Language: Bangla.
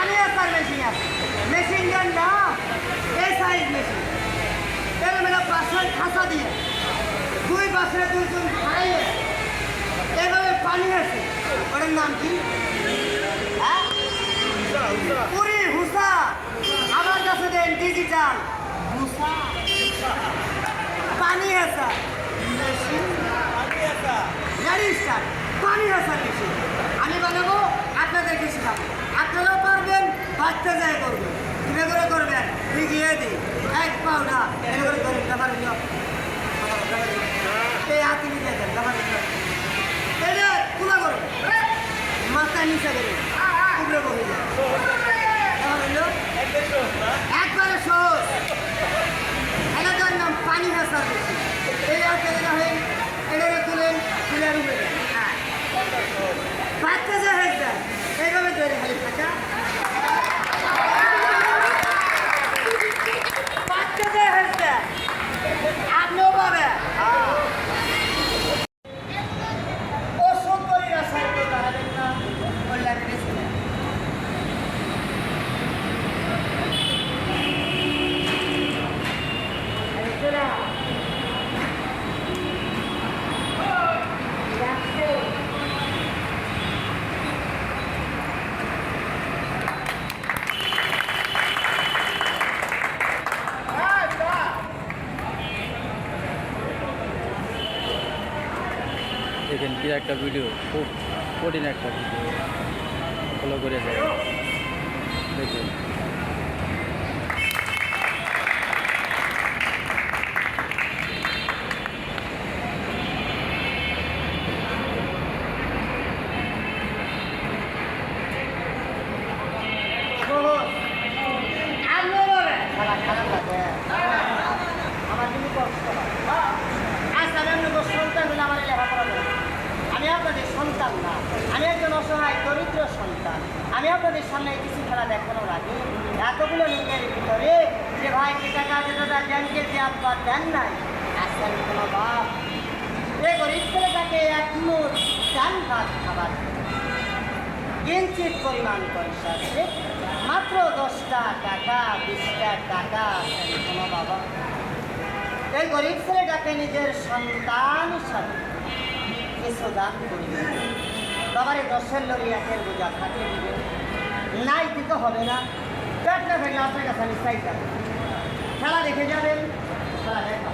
পানি আসার মেশিন আছে। মেশিনটার নাম সাইজ মেশিন। এর মেলা বাসার খাসা দিয়ে দুই বাসে দুজন খাইয়ে এভাবে পানি আছে ওটার নাম কি হ্যাঁ পুরি হুসা আমার কাছে দেন ডিজিটাল হুসা পানি আছে মেশিন গাড়ি স্টার্ট পানি আছে মেশিন আমি বানাবো আপনাদেরকে শেখাবো আপনারাও পারবেন বাচ্চা যায় করবেন কীভাবে করে দিই এক পাউডা এভাবে করে করেন ব্যাপার এই হাতে নিয়ে দেন ব্যাপার এটা তুলা করবেন দেখেন কি একটা ভিডিও খুব কঠিন একটা ভিডিও ফলো করে দেখেন। আপনাদের সামনে কিছু খেলা দেখানোর আগে এতগুলো লোকের ভিতরে যে ভাই যে টাকা যে টাকা ব্যাংকে যে আব্বা দেন নাই। আজকাল কোনো বাপ। এ গরিব ছেলেটাকে এক মুঠ চান ভাত খাবার কিঞ্চিত পরিমাণ পয়সা আছে, মাত্র দশটা টাকা, বিশটা টাকা কোনো বাবা। এই গরিব ছেলেটাকে নিজের সন্তান হিসাবে কিছু দান করবে বাবারে দশের লরি একের বোঝা খাটিয়ে দিবে নাই দিতে হবে না। ব্যাট না থাকলে আপনার কাছে আমি চাইতাম খেলা দেখে যাবেন। খেলা দেখা